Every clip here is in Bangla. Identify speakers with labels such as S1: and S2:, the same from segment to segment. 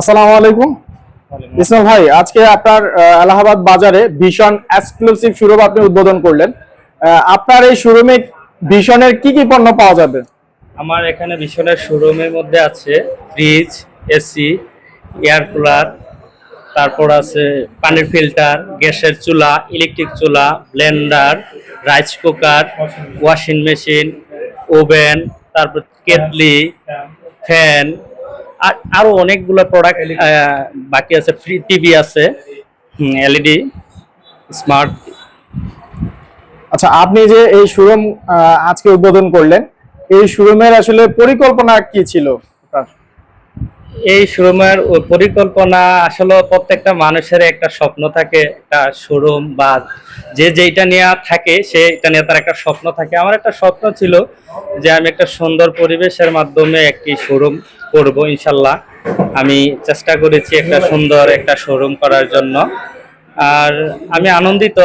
S1: আসসালামু আলাইকুম। ইসমাল ভাই আজকে আপনার এলাহাবাদ বাজারে ভীষণ এক্সক্লুসিভ শোরুম আপনি উদ্বোধন করলেন। আপনার এই শোরুমে ভীষণের কি কি পণ্য পাওয়া যাবে?
S2: আমার এখানে ভীষণের শোরুমের মধ্যে আছে ফ্রিজ এসি এয়ার কুলার তারপর আছে পানির ফিল্টার গ্যাসের চুলা ইলেকট্রিক চুলা blender rice cooker washing machine oven তারপর কেটলি ফ্যান আর আরও অনেকগুলো প্রোডাক্ট বাকি আছে ফ্রি টিভি আছে এলইডি স্মার্ট
S1: আচ্ছা আপনি যে এই শোরুম আজকে উদ্বোধন করলেন এই শোরুমের আসলে পরিকল্পনা কি ছিল?
S2: এই শোরুমের পরিকল্পনা আসলে প্রত্যেকটা মানুষের একটা স্বপ্ন থাকে, একটা শোরুম বা যে যেইটা নিয়ে থাকে সে এটা নিয়ে তার একটা স্বপ্ন থাকে। আমার একটা স্বপ্ন ছিল যে আমি একটা সুন্দর পরিবেশের মাধ্যমে একটি শোরুম করব ইনশাল্লাহ। আমি চেষ্টা করেছি একটা সুন্দর একটা শোরুম করার জন্য। আর আমি আনন্দিত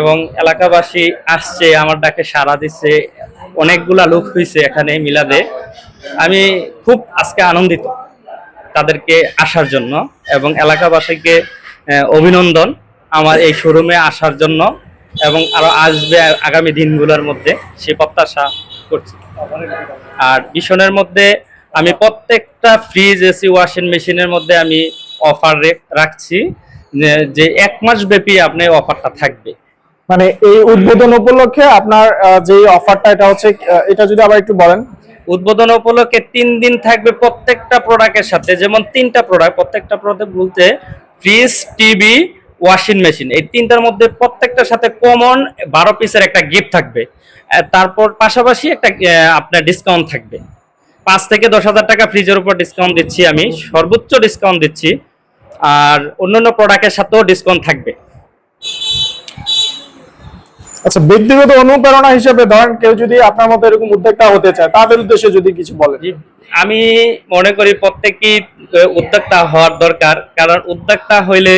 S2: এবং এলাকাবাসী আসছে, আমার ডাকে সাড়া দিচ্ছে, অনেকগুলা লোক হয়েছে এখানে মিলাদে। আমি খুব আজকে আনন্দিত। তাদেরকে আসার জন্য এবং এলাকাবাসীকে অভিনন্দন আমার এই শোরুমে আসার জন্য এবং আরও আসবে আগামী দিনগুলোর মধ্যে সে প্রত্যাশা করছি। আর ভীষণের মধ্যে আমি প্রত্যেকটা ফ্রিজ এসি ওয়াশিং মেশিনের মধ্যে আমি অফার রাখছি যে- এক মাস ব্যাপী আপনি অফারটা থাকবে।
S1: মানে এই উদ্বোধন উপলক্ষে আপনার যে অফারটা এটা হচ্ছে এটা যদি আবার একটু বলেন।
S2: উদ্বোধন উপলক্ষে তিন দিন থাকবে প্রত্যেকটা প্রোডাক্টের সাথে। যেমন তিনটা প্রোডাক্ট প্রত্যেকটা প্রোডাক্ট বলতে ফ্রিজ টিভি ওয়াশিং মেশিন এই তিনটার মধ্যে প্রত্যেকটার সাথে কমন বারো পিসের একটা গিফট থাকবে। তারপর পাশাপাশি একটা আপনার ডিসকাউন্ট থাকবে। পাঁচ থেকে দশ হাজার টাকা ফ্রিজের উপর ডিসকাউন্ট দিচ্ছি আমি। সর্বোচ্চ ডিসকাউন্ট দিচ্ছি। আর অন্যান্য প্রোডাক্টের সাথেও ডিসকাউন্ট থাকবে।
S1: আচ্ছা ব্যক্তিগত অনুপ্রেরণা হিসেবে ধরেন কেউ যদি আপনার মতো এরকম উদ্যোক্তা হতে চায়, তাদের উদ্দেশ্যে যদি কিছু বলেন।
S2: আমি মনে করি প্রত্যেকই উদ্যোক্তা হওয়ার দরকার, কারণ উদ্যোক্তা হইলে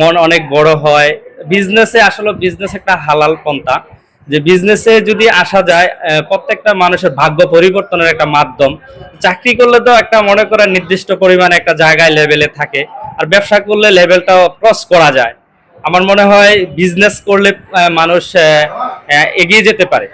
S2: মন অনেক বড় হয়। বিজনেসে আসলে বিজনেস একটা হালাল পন্থা। যে বিজনেসে যদি আসা যায় প্রত্যেকটা মানুষের ভাগ্য পরিবর্তনের একটা মাধ্যম। চাকরি করলে তো একটা মনে করেন নির্দিষ্ট পরিমাণে একটা জায়গায় লেভেলে থাকে, আর ব্যবসা করলে লেভেলটাও ক্রস করা যায়। আমার মনে হয় বিজনেস করলে মানুষ এগিয়ে যেতে পারে।